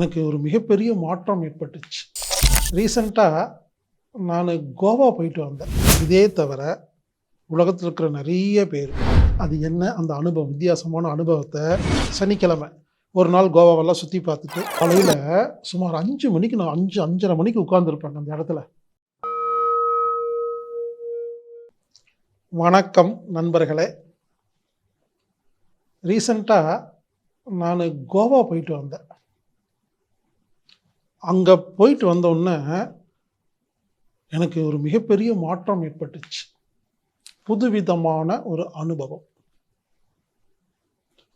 எனக்கு ஒரு மிகப்பெரிய மாற்றம் ஏற்பட்டுச்சு. ரீசண்டாக நான் கோவா போயிட்டு வந்தேன். இதே தவிர உலகத்தில் இருக்கிற நிறைய பேர். அது என்ன? அந்த அனுபவம் வித்தியாசமான அனுபவத்தை சனிக்கிழமை ஒரு நாள் கோவாவெல்லாம் சுற்றி பார்த்துட்டு காலையில் சுமார் அஞ்சு மணிக்கு நான் அஞ்சு அஞ்சரை மணிக்கு உட்காந்துருப்பேன் அந்த இடத்துல. வணக்கம் நண்பர்களே. ரீசண்டாக நான் கோவா போயிட்டு வந்தேன். அங்கே போயிட்டு வந்தோடனே எனக்கு ஒரு மிகப்பெரிய மாற்றம் ஏற்பட்டுச்சு. புதுவிதமான ஒரு அனுபவம்.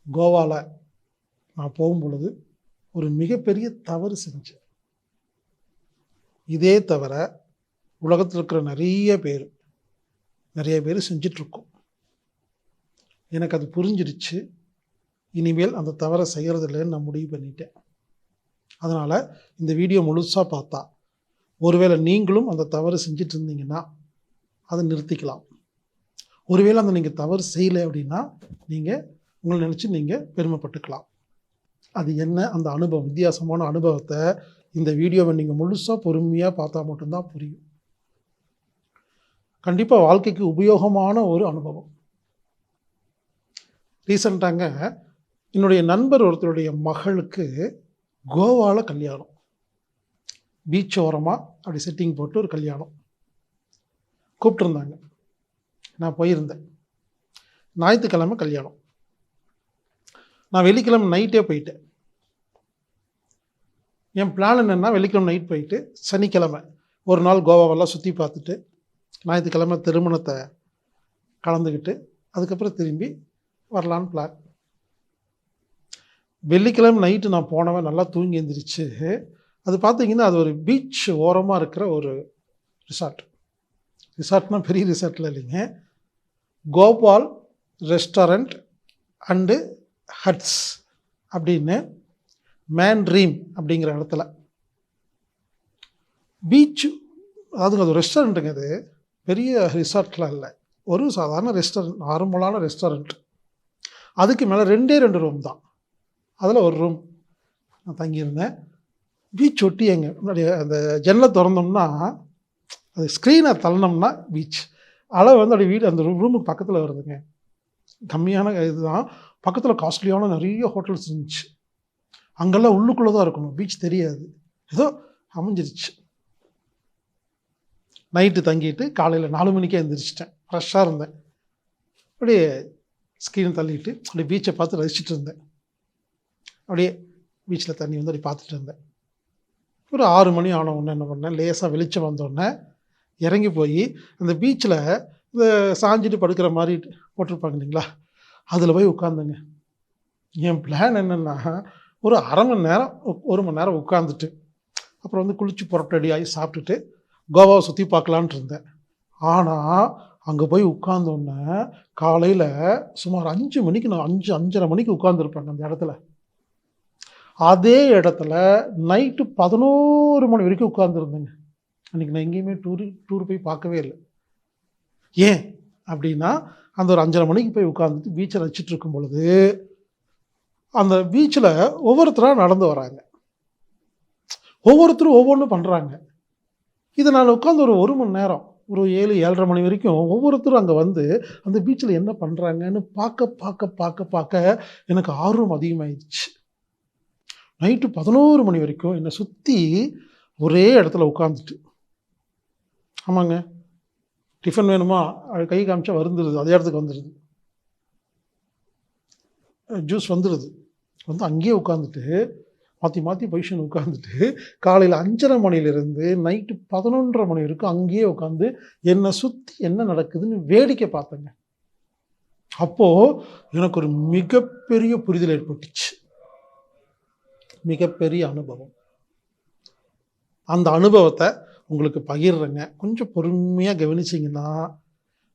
கோவாவில் நான் போகும் பொழுது ஒரு மிகப்பெரிய தவறு செஞ்சேன். இதே தவிர உலகத்தில் இருக்கிற நிறைய பேர் நிறைய பேர் செஞ்சிட்ருக்கோம். எனக்கு அது புரிஞ்சிடுச்சு இனிமேல் அந்த தவறை செய்கிறதில்லைன்னு நான் முடிவு பண்ணிட்டேன். அதனால் இந்த வீடியோ முழுசாக பார்த்தா ஒருவேளை நீங்களும் அந்த தவறு செஞ்சுட்டு இருந்தீங்கன்னா அதை நிறுத்திக்கலாம். ஒருவேளை அந்த நீங்கள் தவறு செய்யலை அப்படின்னா நீங்கள் உங்களை நினச்சி நீங்கள் பெருமைப்பட்டுக்கலாம். அது என்ன? அந்த அனுபவம் வித்தியாசமான அனுபவத்தை இந்த வீடியோவை நீங்கள் முழுசாக பொறுமையாக பார்த்தா மட்டும்தான் புரியும். கண்டிப்பாக வாழ்க்கைக்கு உபயோகமான ஒரு அனுபவம். ரீசண்டாங்க என்னுடைய நண்பர் ஒருத்தருடைய மகளுக்கு கோவாவில் கல்யாணம். பீச் ஓரமாக அப்படி செட்டிங் போட்டு ஒரு கல்யாணம். கூப்பிட்டுருந்தாங்க. நான் போயிருந்தேன். ஞாயிற்றுக்கிழமை கல்யாணம். நான் வெள்ளிக்கிழமை நைட்டே போயிட்டேன். என் பிளான் என்னென்னா வெள்ளிக்கிழமை நைட் போயிட்டு சனிக்கிழமை ஒரு நாள் கோவாவெல்லாம் சுற்றி பார்த்துட்டு ஞாயிற்றுக்கிழமை திருமணத்தை கலந்துக்கிட்டு அதுக்கப்புறம் திரும்பி வரலான்னு பிளான் வெள்ளிக்கிழமை நைட்டு நான் போனவன் நல்லா தூங்கி எழுந்திரிச்சு அது பார்த்தீங்கன்னா அது ஒரு பீச் ஓரமாக இருக்கிற ஒரு ரிசார்ட் ரிசார்ட்னா பெரிய ரிசார்ட்டில் இல்லைங்க. கோபால் ரெஸ்டாரண்ட் அண்டு ஹட்ஸ் அப்படின்னு மேன் ட்ரீம் அப்படிங்கிற இடத்துல. பீச் அதுங்க அது ரெஸ்டாரண்ட்டுங்க அது. பெரிய ரிசார்ட்லாம் இல்லை. ஒரு சாதாரண ரெஸ்டாரண்ட் நார்மலான ரெஸ்டாரண்ட் அதுக்கு மேலே ரெண்டே ரெண்டு ரூம் தான். அதில் ஒரு ரூம் நான் தங்கியிருந்தேன். பீச் ஒட்டி எங்கள் முன்னாடி அந்த ஜன்னலை திறந்தோம்னா அது ஸ்க்ரீனை தள்ளினோம்னா பீச் அலை வந்து அப்படி வீடு அந்த ரூமுக்கு பக்கத்தில் வருதுங்க. கம்மியான இதுதான். பக்கத்தில் காஸ்ட்லியான நிறைய ஹோட்டல்ஸ் இருந்துச்சு. அங்கெல்லாம் உள்ளுக்குள்ளே தான் இருக்கணும். பீச் தெரியாது. ஏதோ அமைஞ்சிருச்சு. நைட்டு தங்கிட்டு காலையில் நாலு மணிக்கே எழுந்திரிச்சிட்டேன் ஃப்ரெஷ்ஷாக இருந்தேன். அப்படியே ஸ்க்ரீன் தள்ளிட்டு அப்படியே பீச்சை பார்த்து ரசிச்சுட்டு இருந்தேன். அப்படியே பீச்சில் தண்ணி வந்து அப்படி பார்த்துட்டு இருந்தேன். ஒரு ஆறு மணி ஆன உடனே என்ன பண்ணேன் லேசாக வெளிச்சம் வந்தோடனே இறங்கி போய் அந்த பீச்சில் இந்த சாஞ்சிட்டு படுக்கிற மாதிரி போட்டிருப்பாங்க இல்லைங்களா அதில் போய் உட்காந்துங்க என் பிளான் என்னென்னா ஒரு அரை மணி நேரம் ஒரு மணி நேரம் உட்காந்துட்டு அப்புறம் வந்து குளித்து புரட்டடி ஆகி சாப்பிட்டுட்டு கோவாவை சுற்றி பார்க்கலான்ட்டு இருந்தேன். ஆனால் அங்கே போய் உட்காந்தோன்னே காலையில் சுமார் அஞ்சு மணிக்கு நான் அஞ்சு அஞ்சரை மணிக்கு உட்காந்துருப்பேன் அந்த இடத்துல. அதே இடத்துல நைட்டு பதினோரு மணி வரைக்கும் உட்காந்துருந்தேங்க அன்றைக்கி நான் எங்கேயுமே டூரு டூர் போய் பார்க்கவே இல்லை. ஏன் அப்படின்னா அந்த ஒரு அஞ்சரை மணிக்கு போய் உட்காந்துட்டு பீச்சை ரசிச்சிட்டு இருக்கும் பொழுது அந்த பீச்சில் ஒவ்வொருத்தராக நடந்து வராங்க. ஒவ்வொருத்தரும் ஒவ்வொன்றும் பண்ணுறாங்க இதை நான் உட்காந்து ஒரு ஒரு மணி நேரம் ஒரு ஏழு ஏழரை மணி வரைக்கும் ஒவ்வொருத்தரும் அங்கே வந்து அந்த பீச்சில் என்ன பண்ணுறாங்கன்னு பார்க்க பார்க்க பார்க்க பார்க்க எனக்கு ஆர்வம் அதிகமாயிடுச்சு. நைட்டு பதினோரு மணி வரைக்கும் என்னை சுற்றி ஒரே இடத்துல உட்காந்துட்டு ஆமாங்க. டிஃபன் வேணுமா? அது கை காமிச்சா வருந்துருது. அதே இடத்துக்கு வந்துடுது ஜூஸ் வந்துடுது வந்து அங்கேயே உட்காந்துட்டு மாற்றி மாற்றி பொசிஷன் உட்காந்துட்டு காலையில் அஞ்சரை மணிலேருந்து நைட்டு பதினொன்றரை மணி வரைக்கும் அங்கேயே உட்காந்து என்னை சுற்றி என்ன நடக்குதுன்னு வேடிக்கை பார்த்தேங்க. அப்போது எனக்கு ஒரு மிகப்பெரிய புரிதல் ஏற்பட்டுச்சு. மிகப்பெரிய அனுபவம். அந்த அனுபவத்தை உங்களுக்கு பகிர்றேங்க. கொஞ்சம் பொறுமையாக கவனிச்சிங்கன்னா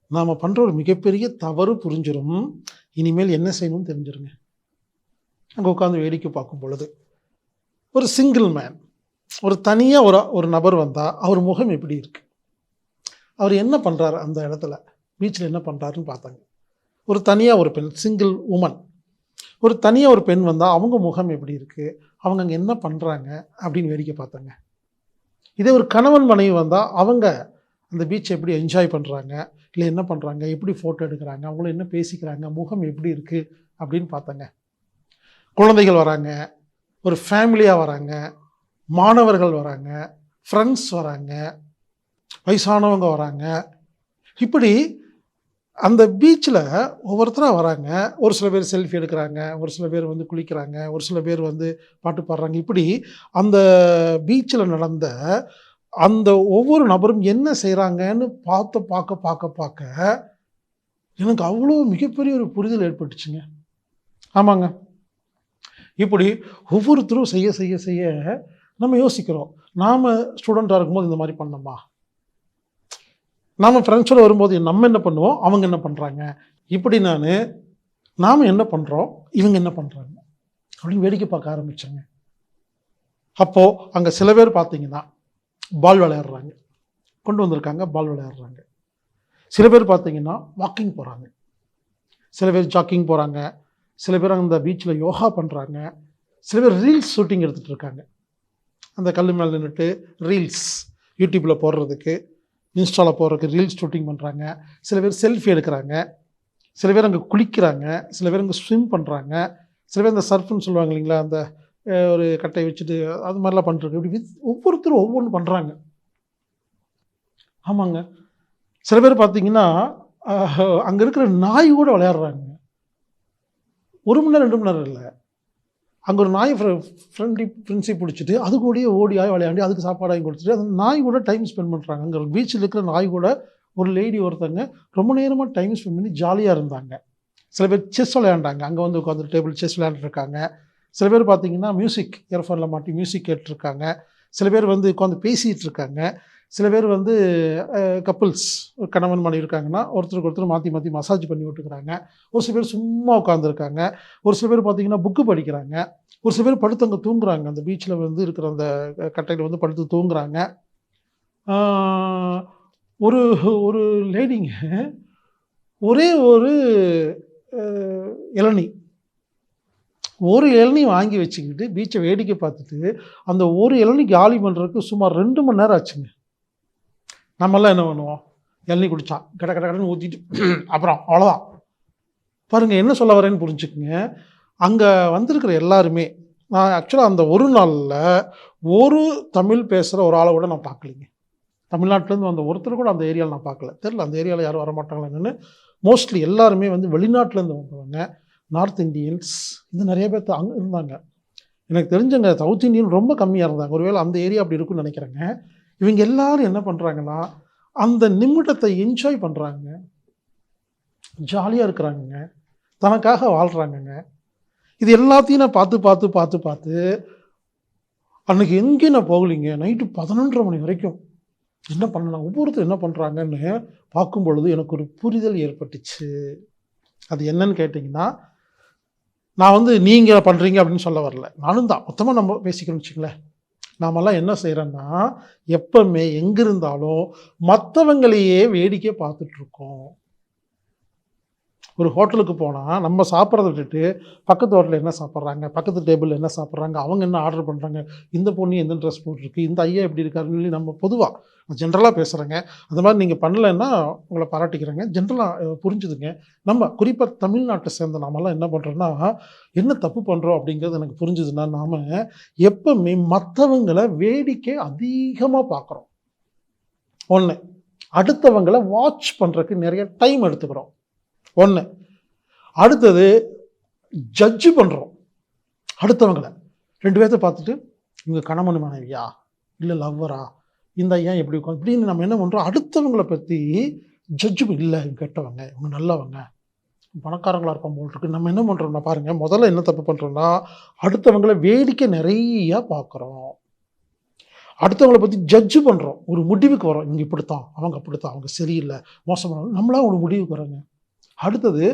நாம் பண்ணுற ஒரு மிகப்பெரிய தவறு புரிஞ்சிடும் இனிமேல் என்ன செய்யணும்னு தெரிஞ்சிருங்க. அங்கே உட்காந்து வேடிக்கை பார்க்கும் பொழுது ஒரு சிங்கிள் மேன் ஒரு தனியாக ஒரு ஒரு நபர் வந்தால் அவர் முகம் எப்படி இருக்குது அவர் என்ன பண்ணுறாரு அந்த இடத்துல? பீச்சில் என்ன பண்ணுறாருன்னு பார்த்தாங்க. ஒரு தனியாக ஒரு பெண் சிங்கிள் உமன் ஒரு தனியாக ஒரு பெண் வந்தால் அவங்க முகம் எப்படி இருக்குது அவங்க அங்கே என்ன பண்ணுறாங்க அப்படின்னு வேடிக்கை பார்த்தாங்க. இதே ஒரு கணவன் மனைவி வந்தால் அவங்க அந்த பீச்சை எப்படி என்ஜாய் பண்ணுறாங்க இல்லை என்ன பண்ணுறாங்க எப்படி ஃபோட்டோ எடுக்கிறாங்க? அவங்கள என்ன பேசிக்கிறாங்க? முகம் எப்படி இருக்குது அப்படின்னு பார்த்தாங்க. குழந்தைகள் வராங்க. ஒரு ஃபேமிலியாக வராங்க. மாணவர்கள் வராங்க. ஃப்ரெண்ட்ஸ் வராங்க. வயசானவங்க வராங்க. இப்படி அந்த பீச்சில் ஒவ்வொருத்தராக வராங்க. ஒரு சில பேர் செல்ஃபி எடுக்கிறாங்க ஒரு சில பேர் வந்து குளிக்கிறாங்க ஒரு சில பேர் வந்து பாட்டு பாடுறாங்க. இப்படி அந்த பீச்சில் நடந்த அந்த ஒவ்வொரு நபரும் என்ன செய்கிறாங்கன்னு பார்த்து பார்க்க பார்க்க பார்க்க எனக்கு அவ்வளோ மிகப்பெரிய ஒரு புரிதல் ஏற்பட்டுச்சுங்க. ஆமாங்க. இப்படி ஒவ்வொருத்தரும் செய்ய செய்ய செய்ய நம்ம யோசிக்கிறோம். நாம் ஸ்டூடெண்ட்டாக இருக்கும்போது இந்த மாதிரி பண்ணோமா? நாம் ஃப்ரெண்ட்ஸோடு வரும்போது நம்ம என்ன பண்ணுவோம்? அவங்க என்ன பண்ணுறாங்க இப்படி நான் நாம் என்ன பண்ணுறோம் இவங்க என்ன பண்ணுறாங்க அப்படின்னு வேடிக்கை பார்க்க ஆரம்பித்தாங்க அப்போது அங்கே சில பேர் பார்த்தீங்கன்னா பால் விளையாடுறாங்க. கொண்டு வந்திருக்காங்க பால் விளையாடுறாங்க. சில பேர் பார்த்தீங்கன்னா வாக்கிங் போகிறாங்க சில பேர் ஜாக்கிங் போகிறாங்க சில பேர் அந்த பீச்சில் யோகா பண்ணுறாங்க சில பேர் ரீல்ஸ் ஷூட்டிங் எடுத்துகிட்டு இருக்காங்க. அந்த கல் மேலே நின்றுட்டு ரீல்ஸ் யூடியூப்பில் போடுறதுக்கு இன்ஸ்டாவில் போடுறதுக்கு ரீல்ஸ் ஷூட்டிங் பண்ணுறாங்க சில பேர் செல்ஃபி எடுக்கிறாங்க. சில பேர் அங்கே குளிக்கிறாங்க. சில பேர் அங்கே ஸ்விம் பண்ணுறாங்க சில பேர் அந்த சர்ஃப்னு சொல்லுவாங்க இல்லைங்களா? அந்த ஒரு கட்டையை வச்சுட்டு அது மாதிரிலாம் பண்ணுறது இப்படி வித்- ஒவ்வொருத்தரும் ஒவ்வொன்றும் பண்ணுறாங்க ஆமாங்க. சில பேர் பார்த்தீங்கன்னா அங்கே இருக்கிற நாய் கூட விளையாடுறாங்க. ஒரு மணி நேரம் ரெண்டு மணி நேரம் இல்லை. அங்கே ஒரு நாய் ஃப்ரெண்ட்லி ஃப்ரெண்ட்ஸை பிடிச்சிட்டு அது கூடயே ஓடி ஆகி விளையாடி அதுக்கு சாப்பாடாகி கொடுத்துட்டு அந்த நாய் கூட டைம் ஸ்பெண்ட் பண்ணுறாங்க அங்கே பீச்சில் இருக்கிற நாய் கூட ஒரு லேடி ஒருத்தங்க ரொம்ப நேரமாக டைம் ஸ்பெண்ட் பண்ணி ஜாலியாக இருந்தாங்க. சில பேர் செஸ் விளையாண்டாங்க. அங்கே வந்து உட்காந்து டேபிள் செஸ் விளையாண்டுருக்காங்க சில பேர் பார்த்தீங்கன்னா மியூசிக் இயர்ஃபோனில் மாட்டி மியூசிக் கேட்டிருக்காங்க சில பேர் வந்து உட்காந்து பேசிகிட்டு இருக்காங்க சில பேர் வந்து கப்புள்ஸ் ஒரு கணவன் மனைவி இருக்காங்கன்னா ஒருத்தருக்கு ஒருத்தர் மாற்றி மாற்றி மசாஜ் பண்ணி விட்டுக்கிறாங்க. ஒரு சில பேர் சும்மா உட்காந்துருக்காங்க ஒரு சில பேர் பார்த்தீங்கன்னா புக்கு படிக்கிறாங்க. ஒரு சில பேர் படுத்து அங்கே தூங்குறாங்க. அந்த பீச்சில் வந்து இருக்கிற அந்த கட்டையில் வந்து படுத்து தூங்குறாங்க. ஒரு ஒரு லேடிங்க ஒரே ஒரு இளநி இளநீ. ஒரு இளநீ வாங்கி வச்சுக்கிட்டு பீச்சை வேடிக்கை பார்த்துட்டு அந்த ஒரு இளநீ காலி பண்ணுறதுக்கு சுமார் ரெண்டு மணி நேரம் ஆச்சுங்க. நம்மெல்லாம் என்ன பண்ணுவோம்? இளநீ குடித்தா கட கட கடன்னு ஊற்றிட்டு அப்புறம் அவ்வளோதான் பாருங்கள் என்ன சொல்ல வரேன்னு புரிஞ்சுக்குங்க. அங்கே வந்திருக்கிற எல்லாருமே நான் ஆக்சுவலாக அந்த ஒரு நாளில் ஒரு தமிழ் பேசுகிற ஒரு ஆளை கூட நான் பார்க்கலிங்க. தமிழ்நாட்டிலேருந்து வந்த ஒருத்தர் கூட அந்த ஏரியாவில் நான் பார்க்கல. தெரில அந்த ஏரியாவில் யாரும் வர மாட்டாங்களா மோஸ்ட்லி எல்லாருமே வந்து வெளிநாட்டிலேருந்து வந்தவங்க நார்த் இந்தியன்ஸ் இது நிறைய பேர் அங்கே இருந்தாங்க. எனக்கு தெரிஞ்சங்க சவுத் இந்தியன் ரொம்ப கம்மியாக இருந்தாங்க. ஒருவேளை அந்த ஏரியா அப்படி இருக்குன்னு நினைக்கிறேங்க. இவங்க எல்லாரும் என்ன பண்ணுறாங்கன்னா அந்த நிமிடத்தை என்ஜாய் பண்ணுறாங்க ஜாலியாக இருக்கிறாங்கங்க. தனக்காக வாழ்கிறாங்கங்க இது எல்லாத்தையும் நான் பார்த்து பார்த்து பார்த்து பார்த்து அன்றைக்கி எங்கேயும் நான் போகலைங்க? நைட்டு பதினொன்றரை மணி வரைக்கும். என்ன பண்ணலாம்? ஒவ்வொருத்தர் என்ன பண்ணுறாங்கன்னு பார்க்கும் பொழுது எனக்கு ஒரு புரிதல் ஏற்பட்டுச்சு. அது என்னன்னு கேட்டிங்கன்னா நான் வந்து நீங்கள் பண்ணுறீங்க அப்படின்னு சொல்ல வரல. நானும் தான். மொத்தமாக நம்ம பேசிக்கணும்னு வச்சுங்களேன் நாமெல்லாம் என்ன செய்கிறோன்னா எப்பவுமே எங்கே இருந்தாலும் மற்றவங்களையே வேடிக்கை பார்த்துட்ருக்கோம் ஒரு ஹோட்டலுக்கு போனால் நம்ம சாப்பிட்றத விட்டுட்டு பக்கத்து ஹோட்டலில் என்ன சாப்பிட்றாங்க? பக்கத்து டேபிளில் என்ன சாப்பிட்றாங்க? அவங்க என்ன ஆர்டர் பண்ணுறாங்க இந்த பொண்ணு எந்த ட்ரெஸ் போட்டிருக்கு? இந்த ஐயா எப்படி இருக்காருன்னு சொல்லி நம்ம பொதுவாக ஜென்ரலாக பேசுகிறேங்க அந்த மாதிரி நீங்கள் பண்ணலைன்னா உங்களை பாராட்டிக்கிறேங்க. ஜென்ரலாக புரிஞ்சுதுங்க. நம்ம குறிப்பாக தமிழ்நாட்டை சேர்ந்த நாமெல்லாம் என்ன பண்ணுறோன்னா என்ன தப்பு பண்ணுறோம் அப்படிங்கிறது எனக்கு புரிஞ்சுதுன்னா நாம் எப்பவுமே மற்றவங்களை வேடிக்கை அதிகமாக பார்க்குறோம் ஒன்று அடுத்தவங்களை வாட்ச் பண்ணுறதுக்கு நிறைய டைம் எடுத்துக்கிறோம். ஒன்று அடுத்தது ஜட்ஜு பண்ணுறோம் அடுத்தவங்களை. ரெண்டு பேர்த்த பார்த்துட்டு இவங்க கணவன் மனைவியா? இல்லை லவ்வரா இந்த ஐயா எப்படி உட்காந்து இப்படின்னு நம்ம என்ன பண்ணுறோம் அடுத்தவங்களை பற்றி ஜட்ஜு இல்லை இவங்க கெட்டவங்க இவங்க நல்லவங்க. பணக்காரங்களாக இருப்பான் போல் இருக்கு. நம்ம என்ன பண்ணுறோம்னா பாருங்கள் முதல்ல என்ன தப்பு பண்ணுறோம்னா அடுத்தவங்களை வேடிக்கை நிறையா பார்க்குறோம். அடுத்தவங்களை பற்றி ஜட்ஜு பண்ணுறோம் ஒரு முடிவுக்கு வரோம் இவங்க இப்படித்தான் அவங்க அப்படித்தான் அவங்க சரியில்லை மோசமான நம்மளாம் ஒரு முடிவுக்கு வரோங்க அடுத்தது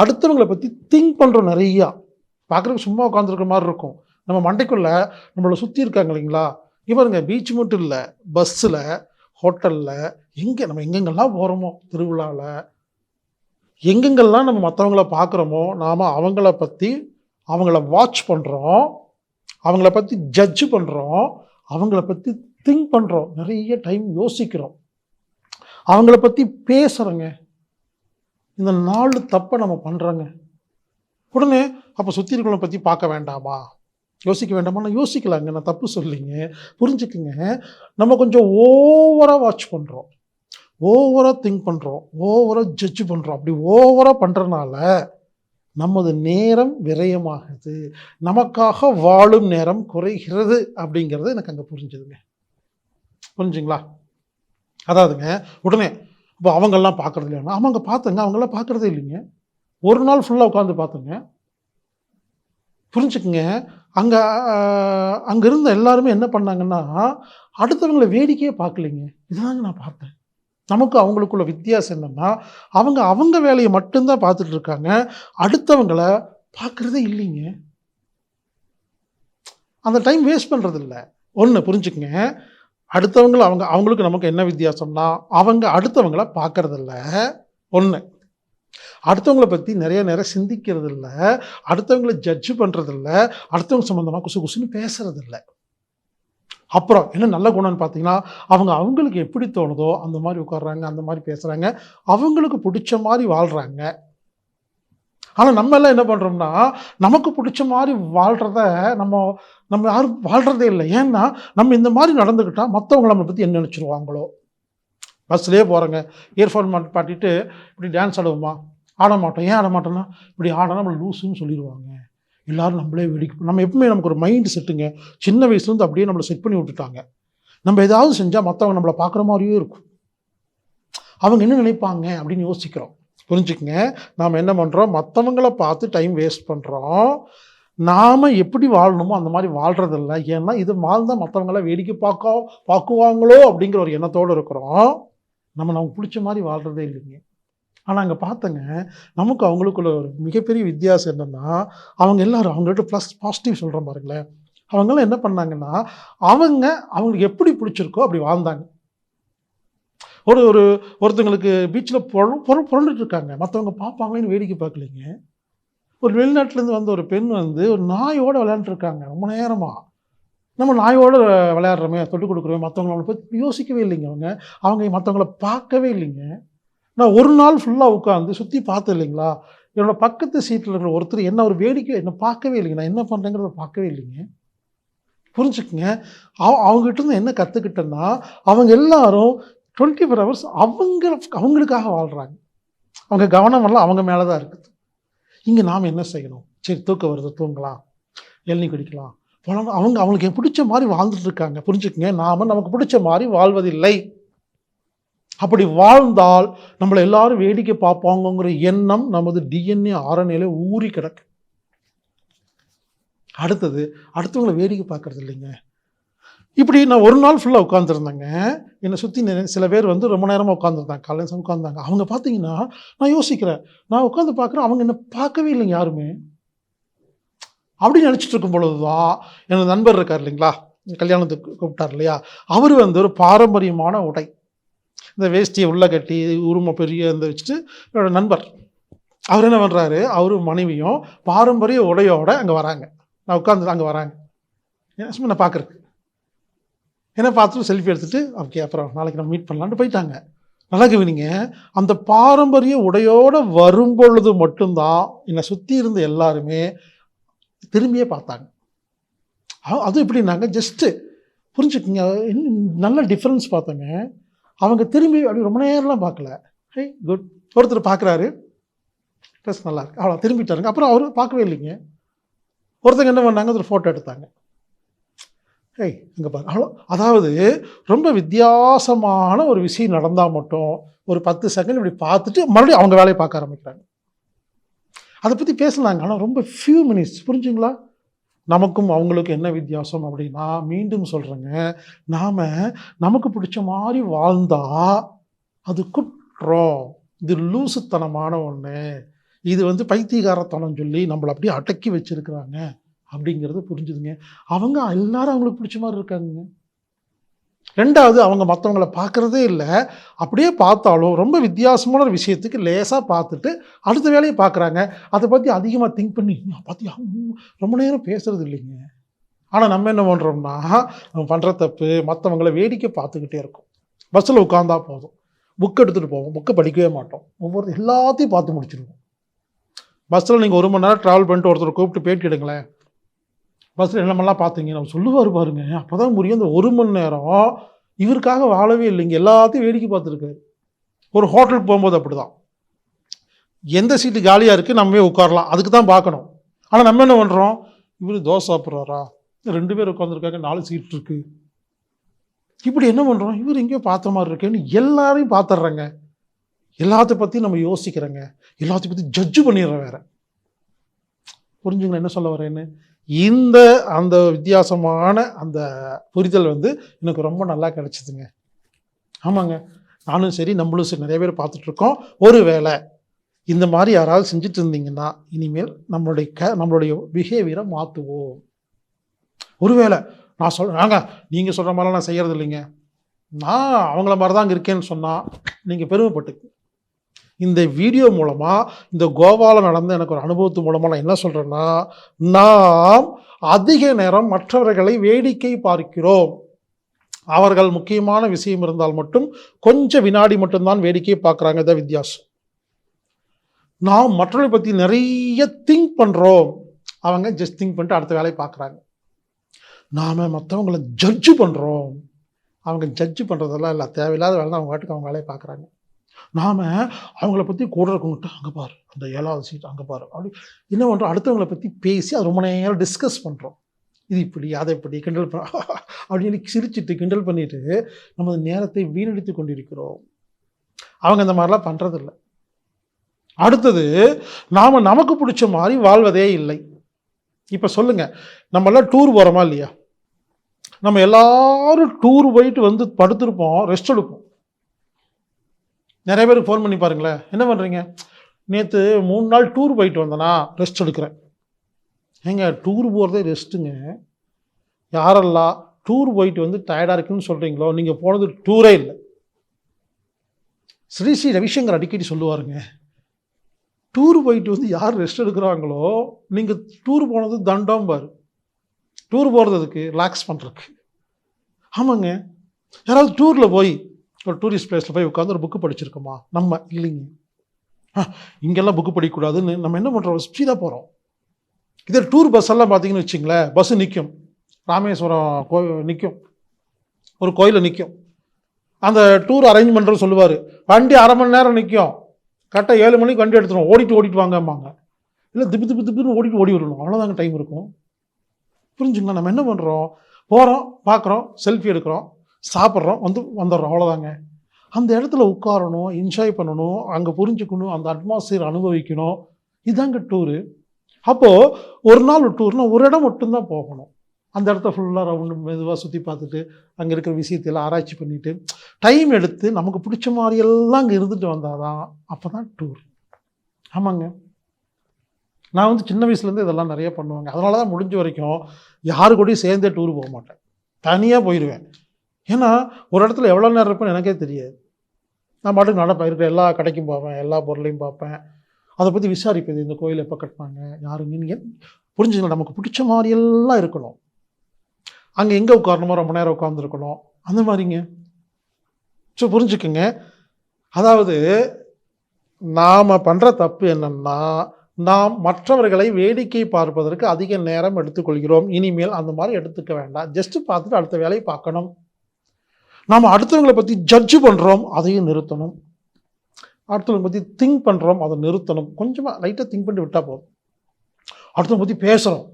அடுத்தவங்களை பற்றி திங்க் பண்ணுறோம் நிறையா. பார்க்குறதுக்கு சும்மா உட்காந்துருக்க மாதிரி இருக்கும். நம்ம மண்டைக்குள்ள நம்மளை சுற்றி இருக்காங்க இல்லைங்களா? இவருங்க பீச் மட்டும் இல்லை பஸ்ஸில் ஹோட்டலில் எங்கே நம்ம எங்கெங்கெல்லாம் போகிறோமோ திருவிழாவில் எங்கெங்கெல்லாம் நம்ம மற்றவங்கள பார்க்குறோமோ நாம் அவங்கள பற்றி அவங்கள வாட்ச் பண்ணுறோம் அவங்கள பற்றி ஜட்ஜ் பண்ணுறோம் அவங்கள பற்றி திங்க் பண்ணுறோம் நிறைய டைம் யோசிக்கிறோம். அவங்கள பற்றி பேசுகிறோங்க இந்த நாலு தப்பை நம்ம பண்ணுறோங்க உடனே அப்போ சுற்றி இருக்கிறவங்களை பற்றி பார்க்க வேண்டாமா? யோசிக்க வேண்டாமா? நான் யோசிக்கலாங்க நான் தப்பு சொல்லிங்க புரிஞ்சுக்குங்க. நம்ம கொஞ்சம் ஓவராக வாட்ச் பண்ணுறோம் ஓவராக திங்க் பண்ணுறோம் ஓவராக ஜட்ஜ் பண்ணுறோம் அப்படி ஓவராக பண்ணுறனால நமது நேரம் விரயமாகுது. நமக்காக வாழும் நேரம் குறைகிறது அப்படிங்கிறது எனக்கு அங்கே புரிஞ்சுதுங்க. புரிஞ்சுங்களா? அதாவதுங்க உடனே இப்போ அவங்கெல்லாம் பார்க்குறது இல்லையா? ஆமாங்க பார்த்தேங்க அவங்கெல்லாம் பார்க்குறதே இல்லைங்க. ஒரு நாள் ஃபுல்லாக உட்காந்து பார்த்தேங்க புரிஞ்சுக்குங்க. அங்கே அங்கே இருந்த எல்லாருமே என்ன பண்ணாங்கன்னா அடுத்தவங்களை வேடிக்கையே பார்க்கலைங்க இதுதாங்க நான் பார்த்தேன். நமக்கு அவங்களுக்குள்ள வித்தியாசம் என்னன்னா அவங்க அவங்க வேலையை மட்டும்தான் பார்த்துட்டு இருக்காங்க. அடுத்தவங்கள பார்க்குறதே இல்லைங்க. அந்த டைம் வேஸ்ட் பண்ணுறதில்ல ஒன்று புரிஞ்சுக்குங்க. அடுத்தவங்களை அவங்க அவங்களுக்கு நமக்கு என்ன வித்தியாசம்னா அவங்க அடுத்தவங்கள பார்க்கறதில்ல. ஒன்று அடுத்தவங்களை பற்றி நிறைய நேரம் சிந்திக்கிறது இல்லை அடுத்தவங்கள ஜட்ஜ் பண்ணுறதில்ல அடுத்தவங்க சம்மந்தமாக குசு குசுன்னு பேசுறதில்ல. அப்புறம் என்ன நல்ல குணம்னு பார்த்தீங்கன்னா அவங்க அவங்களுக்கு எப்படி தோணுதோ அந்த மாதிரி உட்கார்றாங்க அந்த மாதிரி பேசுகிறாங்க அவங்களுக்கு பிடிச்ச மாதிரி வாழ்கிறாங்க ஆனால் நம்ம எல்லாம் என்ன பண்ணுறோம்னா நமக்கு பிடிச்ச மாதிரி வாழ்கிறத நம்ம நம்ம யாரும் வாழ்கிறதே இல்லை. ஏன்னா நம்ம இந்த மாதிரி நடந்துக்கிட்டால் மற்றவங்க நம்மளை பற்றி என்ன நினச்சிருவாங்களோ? பஸ்லேயே போகிறோங்க இயர்ஃபோன் மாட்டு பாட்டிட்டு இப்படி டான்ஸ் ஆடுவோமா? ஆட மாட்டோம். ஏன் ஆட மாட்டோம்னா இப்படி ஆடனா நம்மளை லூஸுன்னு சொல்லிடுவாங்க. எல்லோரும் நம்மளே வெடிக்க நம்ம எப்பவுமே நமக்கு ஒரு மைண்ட் செட்டுங்க சின்ன வயசுலேருந்து அப்படியே நம்மளை செட் பண்ணி விட்டுட்டாங்க. நம்ம ஏதாவது செஞ்சால் மற்றவங்க நம்மளை பார்க்குற மாதிரியே இருக்கும். அவங்க என்ன நினைப்பாங்க அப்படின்னு யோசிக்கிறோம். புரிஞ்சுக்கங்க. நாம் என்ன பண்ணுறோம் மற்றவங்கள பார்த்து டைம் வேஸ்ட் பண்ணுறோம் நாம் எப்படி வாழணுமோ அந்த மாதிரி வாழ்கிறதில்ல ஏன்னா இது வாழ்ந்தால் மற்றவங்கள வேடிக்கை பார்க்க பார்க்குவாங்களோ அப்படிங்கிற ஒரு எண்ணத்தோடு இருக்கிறோம். நம்ம நமக்கு பிடிச்ச மாதிரி வாழ்கிறதே இல்லைங்க. ஆனால் அங்கே பார்த்தங்க. நமக்கு அவங்களுக்குள்ள ஒரு மிகப்பெரிய வித்தியாசம் என்னென்னா அவங்க எல்லாரும் அவங்கள்ட்ட ப்ளஸ் பாசிட்டிவ் சொல்கிறோம் பாருங்களேன். அவங்களாம் என்ன பண்ணாங்கன்னா அவங்க அவங்களுக்கு எப்படி பிடிச்சிருக்கோ அப்படி வாழ்ந்தாங்க. ஒரு ஒரு ஒருத்தங்களுக்கு பீச்சில் புற புற புரண்டுட்டு இருக்காங்க. மற்றவங்க பார்ப்பாங்களேன்னு வேடிக்கை பார்க்கலைங்க. ஒரு வெளிநாட்டிலேருந்து வந்த ஒரு பெண் வந்து ஒரு நாயோடு விளையாண்டுருக்காங்க ரொம்ப நேரமாக நம்ம நாயோடு விளையாடுறோமே தொட்டு கொடுக்குறோமே மற்றவங்கள பற்றி யோசிக்கவே இல்லைங்க அவங்க. அவங்க மற்றவங்கள பார்க்கவே இல்லைங்க. நான் ஒரு நாள் ஃபுல்லாக உட்காந்து சுற்றி பார்த்தது இல்லைங்களா? என்னோட பக்கத்து சீட்டில் இருக்கிற ஒருத்தர் என்ன ஒரு வேடிக்கை என்ன பார்க்கவே இல்லைங்க. நான் என்ன பண்ணுறேங்கிறத பார்க்கவே இல்லைங்க. புரிஞ்சுக்குங்க. அவ அவங்ககிட்ட இருந்து என்ன கற்றுக்கிட்டேன்னா அவங்க எல்லாரும் டுவெண்ட்டி ஃபோர் ஹவர்ஸ் அவங்க அவங்களுக்காக வாழ்கிறாங்க அவங்க கவனம் எல்லாம் அவங்க மேலே தான் இருக்குது. இங்கே நாம் என்ன செய்யணும்? சரி தூக்கம் வருது தூங்கலாம். இளநீ குடிக்கலாம். பழம் அவங்க அவங்களுக்கு பிடிச்ச மாதிரி வாழ்ந்துட்டு இருக்காங்க. புரிஞ்சுக்கங்க. நாம் நமக்கு பிடிச்ச மாதிரி வாழ்வதில்லை. அப்படி வாழ்ந்தால் நம்மளை எல்லாரும் வேடிக்கை பார்ப்பாங்கங்கிற எண்ணம் நமது டிஎன்ஏ ஆரணையில ஊறி கிடக்கு. அடுத்தது அடுத்தவங்களை வேடிக்கை பார்க்கறது இல்லைங்க. இப்படி நான் ஒரு நாள் ஃபுல்லாக உட்காந்துருந்தேங்க என்னை சுற்றி சில பேர் வந்து ரொம்ப நேரமாக உட்காந்துருந்தாங்க காலையில் உட்காந்தாங்க அவங்க பார்த்தீங்கன்னா நான் யோசிக்கிறேன். நான் உட்காந்து பார்க்குறேன் அவங்க என்னை பார்க்கவே இல்லைங்க யாருமே. அப்படி நினச்சிட்டு இருக்கும் பொழுது தான் எனது நண்பர் இருக்கார் இல்லைங்களா? கல்யாணத்துக்கு கூப்பிட்டார் இல்லையா? அவர் வந்து ஒரு பாரம்பரியமான உடை. இந்த வேஷ்டியை உள்ளே கட்டி உருமை பெரிய இந்த வச்சுட்டு என்னோட நண்பர். அவர் என்ன பண்ணுறாரு அவரும் மனைவியும் பாரம்பரிய உடையோட அங்கே வராங்க. நான் உட்காந்து அங்கே வராங்க. ஏன் சும்மா நான் பார்க்குறேன் என்ன பார்த்துட்டு செல்ஃபி எடுத்துகிட்டு ஓகே அப்புறம் நாளைக்கு நம்ம மீட் பண்ணலான்ட்டு போயிட்டாங்க. நல்லா கவனிங்க அந்த பாரம்பரிய உடையோட வரும்பொழுது மட்டும்தான் என்னை சுற்றி இருந்த எல்லாருமே திரும்பியே பார்த்தாங்க. அது அதுவும் எப்படின்னாங்க ஜஸ்ட்டு புரிஞ்சுக்குங்க நல்ல டிஃப்ரென்ஸ் பார்த்தோங்க. அவங்க திரும்பி அப்படி ரொம்ப நேரம்லாம் பார்க்கல. ஹே குட் ஒருத்தர் பார்க்குறாரு. ட்ரெஸ் நல்லா இருக்கு. அவ்வளோ திரும்பிட்டாருங்க. அப்புறம் அவர் பார்க்கவே இல்லைங்க. ஒருத்தங்க என்ன பண்ணாங்க ஒரு ஃபோட்டோ எடுத்தாங்க. ஏய் அங்கே பாரு. அவ்வளோ அதாவது ரொம்ப வித்தியாசமான ஒரு விஷயம் நடந்தால் மட்டும் ஒரு பத்து செகண்ட் இப்படி பார்த்துட்டு மறுபடியும் அவங்க வேலையை பார்க்க ஆரம்பிக்கிறாங்க. அதை பற்றி பேசலாங்க. ஆனால் ரொம்ப ஃபியூ மினிட்ஸ் புரிஞ்சுங்களா? நமக்கும் அவங்களுக்கும் என்ன வித்தியாசம் அப்படின்னா மீண்டும் சொல்கிறேங்க நாம் நமக்கு பிடிச்ச மாதிரி வாழ்ந்தால் அது குற்றம். இது லூசுத்தனமான ஒன்று இது வந்து பைத்தியகாரத்தனம் சொல்லி நம்மளை அப்படியே அடக்கி வச்சுருக்குறாங்க. அப்படிங்கிறது புரிஞ்சுதுங்க. அவங்க எல்லாரும் அவங்களுக்கு பிடிச்ச மாதிரி இருக்காங்க ரெண்டாவது அவங்க மற்றவங்கள பார்க்குறதே இல்லை. அப்படியே பார்த்தாலும் ரொம்ப வித்தியாசமான ஒரு விஷயத்துக்கு லேசாக பார்த்துட்டு அடுத்த வேலையை பார்க்குறாங்க அதை பற்றி அதிகமாக திங்க் பண்ணி பார்த்தியா ரொம்ப நேரம் பேசுகிறது இல்லைங்க. ஆனால் நம்ம என்ன பண்ணுறோம்னா நம்ம பண்ணுற தப்பு மற்றவங்கள வேடிக்கை பார்த்துக்கிட்டே இருக்கோம். பஸ்ஸில் உட்காந்தா போதும். புக் எடுத்துகிட்டு போவோம். புக்கை படிக்கவே மாட்டோம். ஒவ்வொரு எல்லாத்தையும் பார்த்து முடிச்சிருவோம். பஸ்ஸில் நீங்கள் ஒரு மணி நேரம் ட்ராவல் பண்ணிட்டு ஒருத்தர் கூப்பிட்டு பேட்டி எடுங்களேன். பஸ்ஸில் என்னமெல்லாம் பார்த்தீங்க நம்ம சொல்லுவார் பாருங்க. அப்போ தான் முடியும் இந்த ஒரு மணி நேரம் இவருக்காக வாழவே இல்லைங்க எல்லாத்தையும் வேடிக்கை பார்த்துருக்காரு. ஒரு ஹோட்டலுக்கு போகும்போது அப்படி தான் எந்த சீட்டு காலியாக இருக்குது நம்மவே உட்காரலாம். அதுக்கு தான் பார்க்கணும். ஆனால் நம்ம என்ன பண்ணுறோம் இவர் தோசை சாப்பிட்றாரா? ரெண்டு பேர் உட்காந்துருக்காங்க நாலு சீட் இருக்கு. இப்படி என்ன பண்ணுறோம் இவர் எங்கேயோ பார்த்த மாதிரி இருக்குன்னு எல்லாரையும் பார்த்துட்றேங்க. எல்லாத்த பற்றி நம்ம யோசிக்கிறோங்க. எல்லாத்தையும் பற்றி ஜட்ஜு பண்ணிடுறோம் வேற. புரிஞ்சுங்களா என்ன சொல்ல வரேன்னு? இந்த அந்த வித்தியாசமான அந்த புரிதல் வந்து எனக்கு ரொம்ப நல்லா கிடச்சிதுங்க. ஆமாங்க. நானும் சரி நம்மளும் சரி நிறைய பேர் பார்த்துட்ருக்கோம். ஒரு வேளை இந்த மாதிரி யாராவது செஞ்சுட்டு இருந்தீங்கன்னா இனிமேல் நம்மளுடைய க நம்மளுடைய பிஹேவியரை மாற்றுவோம் ஒருவேளை நான் சொல்கிறேன் நாங்கள் நீங்கள் சொல்கிற மாதிரிலாம் நான் செய்கிறது இல்லைங்க நான் அவங்கள மாதிரி தான் இருக்கேன்னு சொன்னால் நீங்கள் பெருமைப்பட்டு இந்த வீடியோ மூலமாக இந்த கோவாவில் நடந்த எனக்கு ஒரு அனுபவத்து மூலமாக நான் என்ன சொல்கிறேன்னா நாம் அதிக நேரம் மற்றவர்களை வேடிக்கை பார்க்கிறோம். அவர்கள் முக்கியமான விஷயம் இருந்தால் மட்டும் கொஞ்சம் வினாடி மட்டும்தான் வேடிக்கை பார்க்குறாங்க இதான் வித்தியாசம். நாம் மற்றவர்களை பற்றி நிறைய திங்க் பண்ணுறோம் அவங்க ஜஸ்ட் திங்க் பண்ணிட்டு அடுத்த வேலையை பார்க்குறாங்க. நாம் மற்றவங்களை ஜட்ஜு பண்ணுறோம் அவங்க ஜட்ஜு பண்ணுறதெல்லாம் இல்லை தேவையில்லாத வேலை தான் அவங்க வாட்டுக்கு அவங்க வேலையை பார்க்குறாங்க. நாம் அவங்கள பற்றி கூட இருக்கவங்ககிட்ட அங்கே பாரு அந்த ஏழாவது சீட் அங்கே பாரு. அப்படி என்ன பண்ணுறோம் அடுத்தவங்களை பற்றி பேசி அது ரொம்ப நேரம் டிஸ்கஸ் பண்ணுறோம் இது இப்படி அதை இப்படி கிண்டல் பண்ண அப்படின்னு சிரிச்சிட்டு கிண்டல் பண்ணிட்டு நமது நேரத்தை வீணடித்து கொண்டிருக்கிறோம். அவங்க இந்த மாதிரிலாம் பண்ணுறதில்ல அடுத்தது நாம் நமக்கு பிடிச்ச மாதிரி வாழ்வதே இல்லை. இப்போ சொல்லுங்க நம்மளாம் டூர் போகிறோமா இல்லையா? நம்ம எல்லாரும் டூர் போயிட்டு வந்து படுத்திருப்போம் ரெஸ்ட் எடுப்போம். நிறைய பேருக்கு ஃபோன் பண்ணி பாருங்களேன். என்ன பண்ணுறீங்க நேற்று மூணு நாள் டூர் போயிட்டு வந்தேனா ரெஸ்ட் எடுக்கிறேன். ஏங்க டூர் போகிறதே ரெஸ்ட்டுங்க யாரெல்லாம் டூர் போயிட்டு வந்து டயர்டாக இருக்குன்னு சொல்கிறீங்களோ நீங்கள் போனது டூரே இல்லை. ஸ்ரீ ஸ்ரீ ரவிசங்கர் அடிக்கடி சொல்லுவாருங்க. டூர் போயிட்டு வந்து யார் ரெஸ்ட் எடுக்கிறாங்களோ நீங்கள் டூர் போனது தண்டம் பாரு. டூர் போகிறது அதுக்கு ரிலாக்ஸ் பண்ணுறதுக்கு ஆமாங்க. யாராவது டூரில் போய் ஒரு டூரிஸ்ட் பிளேஸில் போய் உட்காந்து ஒரு புக்கு படிச்சிருக்கோமா? நம்ம இல்லைங்க. ஆ, இங்கெல்லாம் புக்கு படிக்கக்கூடாதுன்னு நம்ம என்ன பண்ணுறோம் ஸ்பீடாக போகிறோம் இதே டூர் பஸ் எல்லாம் பார்த்தீங்கன்னு வச்சிங்களேன் பஸ்ஸு நிற்கும் ராமேஸ்வரம் கோ நிற்கும் ஒரு கோயிலில் நிற்கும் அந்த டூர் அரேஞ்ச் பண்ணுறது சொல்லுவார் வண்டி அரை மணி நேரம் நிற்கும் கரெக்டாக ஏழு மணிக்கு வண்டி எடுத்துரும் ஓடிட்டு ஓடிட்டு வாங்கம்பாங்க. இல்லை திப்பு திப்பு திப்புன்னு ஓடிட்டு ஓடி வரணும் அவ்வளோதாங்க டைம் இருக்கும். புரிஞ்சுங்களா? நம்ம என்ன பண்ணுறோம் போகிறோம் பார்க்குறோம் செல்ஃபி எடுக்கிறோம். சாப்பிட்றோம் வந்து வந்துடுறோம். அவ்வளோதாங்க அந்த இடத்துல உட்காரணும் என்ஜாய் பண்ணணும் அங்கே புரிஞ்சுக்கணும் அந்த அட்மாஸ்பியர் அனுபவிக்கணும். இதாங்க டூரு அப்போது ஒரு நாள் டூர்னா ஒரு இடம் மட்டும்தான் போகணும். அந்த இடத்த ஃபுல்லாக ரவுண்டு மெதுவாக சுற்றி பார்த்துட்டு அங்கே இருக்கிற விஷயத்தையெல்லாம் ஆராய்ச்சி பண்ணிவிட்டு டைம் எடுத்து நமக்கு பிடிச்ச மாதிரியெல்லாம் அங்கே இருந்துட்டு வந்தால் தான் அப்போ தான் டூர் ஆமாங்க. நான் வந்து சின்ன வயசுலேருந்து இதெல்லாம் நிறைய பண்ணுவாங்க. அதனால தான் முடிஞ்ச வரைக்கும் யாரு கூடயும் சேர்ந்தே டூர் போக மாட்டேன். தனியாக போயிடுவேன் ஏன்னா ஒரு இடத்துல எவ்வளோ நேரம் இருப்பேன்னு எனக்கே தெரியாது. நான் பாட்டுக்கு நடப்பேன் இருக்கிற எல்லா கடைக்கும் போவேன் எல்லா பொருளையும் பார்ப்பேன். அதை பற்றி விசாரிப்பது இந்த கோயில் எப்போ கட்டினாங்க யாருங்க நீங்கள் புரிஞ்சுங்களா நமக்கு பிடிச்ச மாதிரியெல்லாம் இருக்கணும். அங்கே எங்கே உட்காரணுமோ ரொம்ப நேரம் உட்காந்துருக்கணும் அந்த மாதிரிங்க. ஸோ புரிஞ்சுக்குங்க. அதாவது நாம் பண்ணுற தப்பு என்னன்னா நாம் மற்றவர்களை வேடிக்கை பார்ப்பதற்கு அதிக நேரம் எடுத்துக்கொள்கிறோம். இனிமேல் அந்த மாதிரி எடுத்துக்க வேண்டாம். ஜஸ்ட்டு பார்த்துட்டு அடுத்த வேலையை பார்க்கணும். நாம் அடுத்தவங்களை பற்றி ஜட்ஜு பண்ணுறோம் அதையும் நிறுத்தணும். அடுத்தவங்களை பற்றி திங்க் பண்ணுறோம் அதை நிறுத்தணும். கொஞ்சமாக லைட்டாக திங்க் பண்ணி விட்டால் போதும். அடுத்தவங்க பற்றி பேசுகிறோம்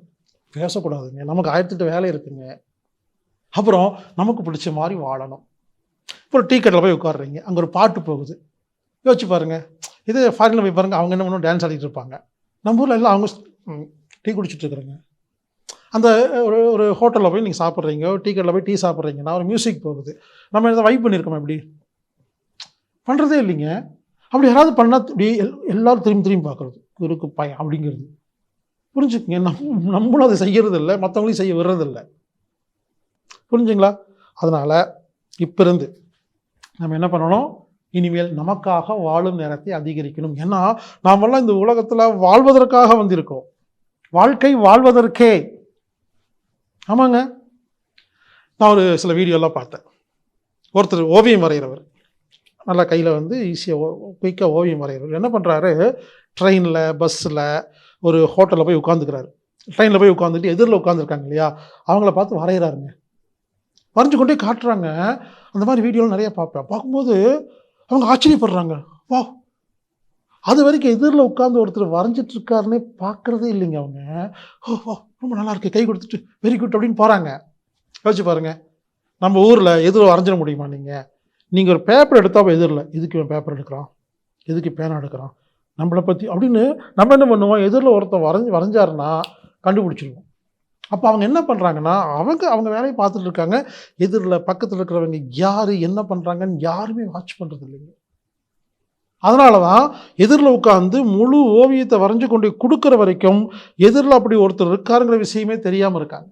பேசக்கூடாதுங்க. நமக்கு ஆயிரத்தெட்டு வேலை இருக்குங்க. அப்புறம் நமக்கு பிடிச்ச மாதிரி வாழணும். இப்போ டீ கடையில் போய் உட்காடுறீங்க அங்கே ஒரு பாட்டு போகுது. யோசிச்சு பாருங்கள் இதே ஃபாரினில் போய் பாருங்கள் அவங்க என்ன பண்ணுவோம் டான்ஸ் ஆடிட்டு இருப்பாங்க. நம்ம ஊரில் எல்லாம் அவங்க டீ குடிச்சிட்டு இருக்கிறாங்க. அந்த ஒரு ஒரு ஹோட்டலில் போய் நீங்கள் சாப்பிட்றீங்க டீ கடையில் போய் டீ சாப்பிட்றீங்கன்னா ஒரு மியூசிக் போகுது. நம்ம எதாவது வைப் பண்ணியிருக்கோம் இப்படி? பண்ணுறதே இல்லைங்க. அப்படி யாராவது பண்ணால் இப்படி எல் எல்லாரும் திரும்பி திரும்பி பார்க்குறது. இருக்கு பயம் அப்படிங்கிறது. புரிஞ்சுக்குங்க. நம் நம்மளும் அதை செய்கிறது இல்லை மற்றவங்களையும் செய்ய விடுறதில்லை. புரிஞ்சுங்களா? அதனால் இப்போ இருந்து நம்ம என்ன பண்ணணும்? இனிமேல் நமக்காக வாழும் நேரத்தை அதிகரிக்கணும். ஏன்னா நாமெல்லாம் இந்த உலகத்தில் வாழ்வதற்காக வந்திருக்கோம். வாழ்க்கை வாழ்வதற்கே. ஆமாங்க. நான் ஒரு சில வீடியோலாம் பார்த்தேன். ஒருத்தர் ஓவியம் வரைகிறவர் நல்லா கையில் வந்து ஈஸியாக குயிக்காக ஓவியம் வரைகிறவர் என்ன பண்ணுறாரு ட்ரெயினில் பஸ்ஸில் ஒரு ஹோட்டலில் போய் உட்காந்துக்கிறாரு ட்ரெயினில் போய் உட்காந்துட்டு எதிரில் உட்காந்துருக்காங்க இல்லையா? அவங்கள பார்த்து வரைகிறாருங்க வரைஞ்சு கொண்டே காட்டுறாங்க. அந்த மாதிரி வீடியோலாம் நிறைய பார்ப்பேன். பார்க்கும்போது அவங்க ஆச்சரியப்படுறாங்க. வா அது வரைக்கும் எதிரில் உட்காந்து ஒருத்தர் வரைஞ்சிட்டு இருக்காருன்னே பார்க்குறதே இல்லைங்க அவங்க. ஓ ரொம்ப நல்லா இருக்கு கை கொடுத்துட்டு வெரி குட் அப்படின்னு போகிறாங்க யோசிச்சு பாருங்க. நம்ம ஊரில் எதிரில் வரைஞ்சிட முடியுமா நீங்கள் நீங்கள் ஒரு பேப்பர் எடுத்தால் எதிரில் எதுக்கு இவன் பேப்பர் எடுக்கிறான் எதுக்கு பேனா எடுக்கிறான் நம்மளை பற்றி அப்படின்னு நம்ம என்ன பண்ணுவோம்? எதிரில் ஒருத்தன் வரைஞ்சி வரைஞ்சாருன்னா கண்டுபிடிச்சிருவோம். அப்போ அவங்க என்ன பண்ணுறாங்கன்னா அவங்க அவங்க வேலையை பார்த்துட்டு இருக்காங்க. எதிரில் பக்கத்தில் இருக்கிறவங்க யார் என்ன பண்ணுறாங்கன்னு யாருமே வாட்ச் பண்ணுறது இல்லைங்க அதனால தான் எதிரில் உட்காந்து முழு ஓவியத்தை வரைஞ்சு கொண்டு கொடுக்குற வரைக்கும் எதிரில் அப்படி ஒருத்தர் இருக்காருங்கிற விஷயமே தெரியாமல் இருக்காங்க.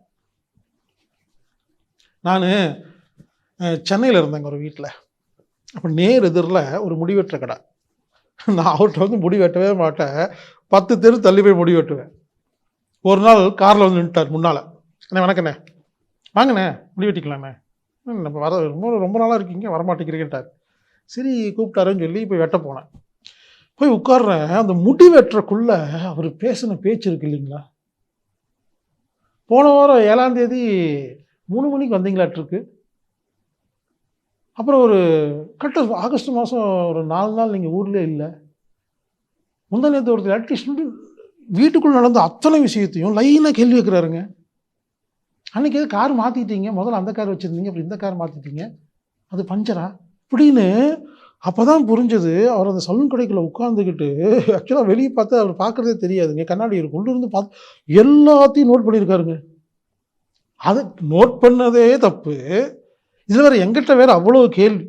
நான் சென்னையில் இருந்தேங்க ஒரு வீட்டில் அப்போ நேர் எதிரில் ஒரு முடிவெட்டுற கடை. நான் அவர்கிட்ட வந்து முடி வெட்டவே மாட்டேன். பத்து தெரு தள்ளி போய் முடி வெட்டுவேன். ஒரு நாள் காரில் வந்து நின்ட்டார் முன்னால். அண்ணே வணக்கண்ணே. வாங்கண்ணே முடி வெட்டிக்கலாண்ணே ம், நம்ம வர ரொம்ப ரொம்ப நாளாக இருக்கீங்க வரமாட்டேங்கிறீங்கட்டார் சரி கூப்பிட்டாருன்னு சொல்லி போய் வெட்ட போனேன். போய் உட்காடுறேன் அந்த முடி வெட்டுறக்குள்ள அவர் பேசின பேச்சு இருக்கு இல்லைங்களா? போன வாரம் ஏழாம் தேதி மூணு மணிக்கு வந்தீங்களாட்டிருக்கு அப்புறம் ஒரு கரெக்டாக ஆகஸ்ட் மாதம் ஒரு நாலு நாள் நீங்கள் ஊர்லேயே இல்லை. முந்தா நேற்று ஒருத்தர் எலக்ட்ரிஷன் வீட்டுக்குள்ளே நடந்த அத்தனை விஷயத்தையும் லைனாக கேள்வி வைக்கிறாருங்க அன்றைக்கி எது கார் மாற்றிட்டீங்க முதல்ல அந்த கார் வச்சுருந்தீங்க. அப்புறம் இந்த கார் மாற்றிட்டீங்க அது பஞ்சரா? அப்படின்னு அப்போ தான் புரிஞ்சது. அவர் அந்த சலூன் கடைக்குள்ளே உட்காந்துக்கிட்டு ஆக்சுவலாக வெளியே பார்த்தா அவர் பார்க்குறதே தெரியாதுங்க. கண்ணாடி இருக்கு. உள்ளிருந்து பார்த்து எல்லாத்தையும் நோட் பண்ணியிருக்காருங்க. அது நோட் பண்ணதே தப்பு. இதில் வேறு எங்கிட்ட வேறு அவ்வளோ கேள்வி.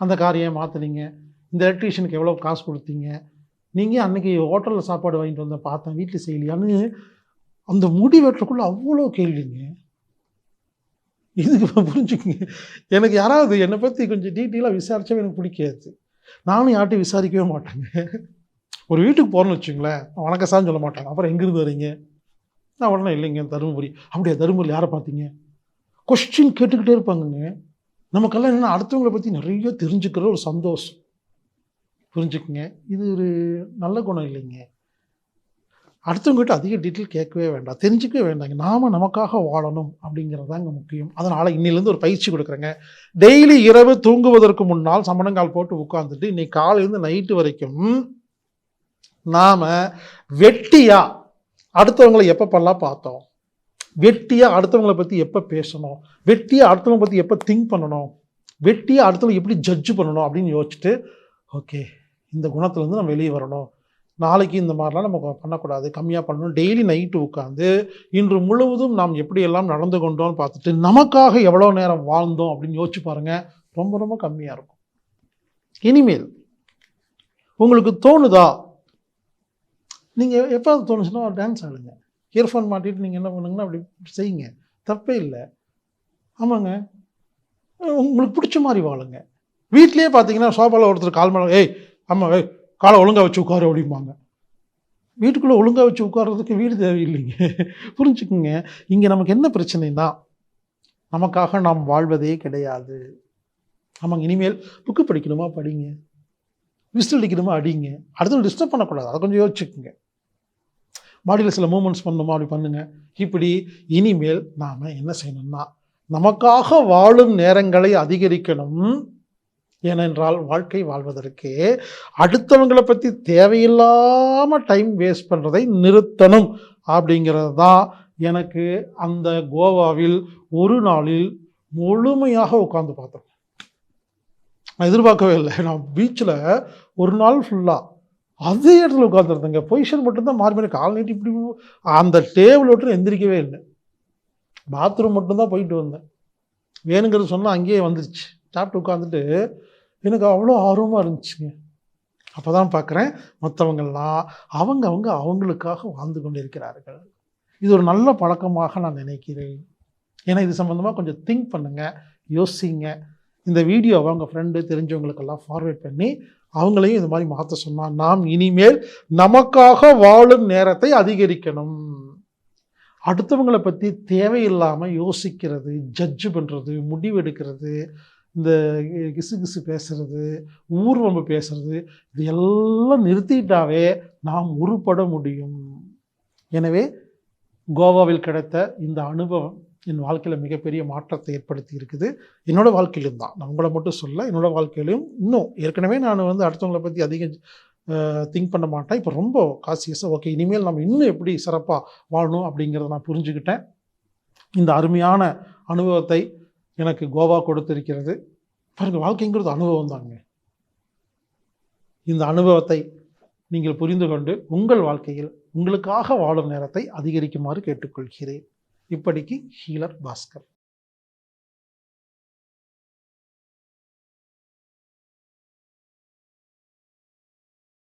அந்த காரியம் மாற்றினீங்க மாற்றுனீங்க இந்த எலக்ட்ரீஷியனுக்கு எவ்வளோ காசு கொடுத்தீங்க? நீங்கள் அன்றைக்கி ஹோட்டலில் சாப்பாடு வாங்கிட்டு வந்த பார்த்தேன் வீட்டில் செய்யலையான்னு அந்த முடி அவ்வளோ கேள்விங்க. இதுக்கு புரிஞ்சுக்கங்க. எனக்கு யாராவது என்னை பற்றி கொஞ்சம் டீட்டெயிலாக விசாரிச்சாவே எனக்கு பிடிக்காது. நானும் யார்ட்டையும் விசாரிக்கவே மாட்டேங்க. ஒரு வீட்டுக்கு போகிறேன்னு வச்சுங்களேன் வணக்கம் சார்னு சொல்ல மாட்டாங்க அப்புறம் எங்கேருந்து வரீங்க? நான் உடனே இல்லைங்க தருமபுரி. அப்படியே தருமபுரி யாரை பார்த்தீங்க? கொஸ்டின் கேட்டுக்கிட்டே இருப்பாங்கங்க. நமக்கெல்லாம் என்ன அடுத்தவங்களை பற்றி நிறைய தெரிஞ்சுக்கிற ஒரு சந்தோஷம். புரிஞ்சுக்குங்க. இது ஒரு நல்ல குணம் இல்லைங்க. அடுத்தவங்ககிட்ட அதிக டீட்டெயில் கேட்கவே வேண்டாம். தெரிஞ்சிக்கவே வேண்டாங்க நாம் நமக்காக வாழணும் அப்படிங்கிறது தாங்க முக்கியம். அதனால் இன்னிலேருந்து ஒரு பயிற்சி கொடுக்குறேங்க. டெய்லி இரவு தூங்குவதற்கு முன்னால் சமணங்கால் போட்டு உட்காந்துட்டு இன்னைக்கு காலையிலேருந்து நைட்டு வரைக்கும் நாம் வெட்டியாக அடுத்தவங்களை எப்பப்பெல்லாம் பார்த்தோம். வெட்டியாக அடுத்தவங்களை பற்றி எப்போ பேசணும்? வெட்டியாக அடுத்தவங்களை பற்றி எப்போ திங்க் பண்ணணும்? வெட்டியாக அடுத்தவங்க எப்படி ஜட்ஜ் பண்ணணும் அப்படின்னு யோசிச்சுட்டு ஓகே இந்த குணத்துலேருந்து நம்ம வெளியே வரணும். நாளைக்கு இந்த மாதிரிலாம் நம்ம பண்ணக்கூடாது. கம்மியாக பண்ணணும். டெய்லி நைட்டு உட்காந்து இன்று முழுவதும் நாம் எப்படியெல்லாம் நடந்து கொண்டோம்னு பார்த்துட்டு நமக்காக எவ்வளோ நேரம் வாழ்ந்தோம் அப்படின்னு யோசிச்சு பாருங்கள் ரொம்ப ரொம்ப கம்மியாக இருக்கும். இனிமேல் உங்களுக்கு தோணுதா? நீங்கள் எப்போ தோணுச்சுன்னா ஒரு டான்ஸ் ஆடுங்க. இயர்ஃபோன் மாட்டிட்டு நீங்கள் என்ன பண்ணுங்கன்னா அப்படி செய்யுங்க. தப்பே இல்லை. ஆமாங்க. உங்களுக்கு பிடிச்ச மாதிரி வாழுங்க. வீட்லேயே பார்த்தீங்கன்னா சோஃபாவில் ஒருத்தர் கால் மேலே ஏய் ஆமாம் ஏய் காலை ஒழுங்காக வச்சு உட்காரு அப்படிம்பாங்க. வீட்டுக்குள்ளே ஒழுங்காக வச்சு உட்கார்றதுக்கு வீடு தேவையில்லைங்க. புரிஞ்சுக்குங்க. இங்கே நமக்கு என்ன பிரச்சனைனா நமக்காக நாம் வாழ்வதே கிடையாது. ஆமாங்க இனிமேல் புக்கு படிக்கணுமா? படிங்க. விசில் அடிக்கணுமா? அடிங்க. அடுத்தவங்க டிஸ்டர்ப் பண்ணக்கூடாது. அதை கொஞ்சம் யோசிச்சுக்குங்க. பாடியில் சில மூமெண்ட்ஸ் பண்ணணுமா அப்படி பண்ணுங்க. இப்படி இனிமேல் நாம் என்ன செய்யணும்னா நமக்காக வாழும் நேரங்களை அதிகரிக்கணும். ஏனென்றால் வாழ்க்கை வாழ்வதற்கு அடுத்தவங்களை பற்றி தேவையில்லாமல் டைம் வேஸ்ட் பண்ணுறதை நிறுத்தணும் அப்படிங்கிறது தான் எனக்கு அந்த கோவாவில் ஒரு நாளில் முழுமையாக உட்காந்து பார்த்தோம். நான் எதிர்பார்க்கவே இல்லை. நான் பீச்சில் ஒரு நாள் ஃபுல்லாக அதே இடத்துல உட்காந்துருந்தேங்க பொசிஷன் மட்டும்தான் மாறி மாறி கால் நீட்டி இப்படி அந்த டேபிள் விட்டு எந்திரிக்கவே இல்லை. பாத்ரூம் மட்டும்தான் போயிட்டு வந்தேன். வேணுங்கிறது சொன்னால் அங்கேயே வந்துருச்சு. சாப்பிட்டு உட்காந்துட்டு எனக்கு அவ்வளோ ஆர்வமாக இருந்துச்சுங்க. அப்போ தான் பார்க்குறேன் மற்றவங்கள்லாம் அவங்க அவங்க அவங்களுக்காக வாழ்ந்து கொண்டு இருக்கிறார்கள் இது ஒரு நல்ல பழக்கமாக நான் நினைக்கிறேன். ஏன்னா இது சம்மந்தமாக கொஞ்சம் திங்க் பண்ணுங்கள் யோசிங்க. இந்த வீடியோவை அவங்க ஃப்ரெண்டு தெரிஞ்சவங்களுக்கெல்லாம் ஃபார்வேர்ட் பண்ணி அவங்களையும் இந்த மாதிரி மாற்ற சொன்னால் நாம் இனிமேல் நமக்காக வாழும் நேரத்தை அதிகரிக்கணும். அடுத்தவங்களை பற்றி தேவையில்லாமல் யோசிக்கிறது ஜட்ஜு பண்ணுறது முடிவெடுக்கிறது இந்த கிசு கிசு பேசுறது ஊர்வம்பு பேசுறது இது எல்லாம் நிறுத்திட்டாவே நாம் உருப்பட முடியும். எனவே கோவாவில் கிடைத்த இந்த அனுபவம் என் வாழ்க்கையில் மிகப்பெரிய மாற்றத்தை ஏற்படுத்தி இருக்குது. என்னோடய வாழ்க்கையிலும் தான். நான் உங்களை மட்டும் சொல்ல என்னோடய வாழ்க்கையிலையும் இன்னும் ஏற்கனவே நான் வந்து அடுத்தவங்களை பற்றி அதிகம் திங்க் பண்ண மாட்டேன். இப்போ ரொம்ப காசியஸாக ஓகே இனிமேல் நம்ம இன்னும் எப்படி சிறப்பாக வாழணும் அப்படிங்கிறத நான் புரிஞ்சுக்கிட்டேன். இந்த அருமையான அனுபவத்தை எனக்கு கோவா கொடுத்திருக்கிறது. பாருங்கள் வாழ்க்கைங்கிறது அனுபவம் தாங்க இந்த அனுபவத்தை நீங்கள் புரிந்து கொண்டு உங்கள் வாழ்க்கையில் உங்களுக்காக வாழும் நேரத்தை அதிகரிக்குமாறு கேட்டுக்கொள்கிறேன். இப்படிக்கு ஹீலர் பாஸ்கர்.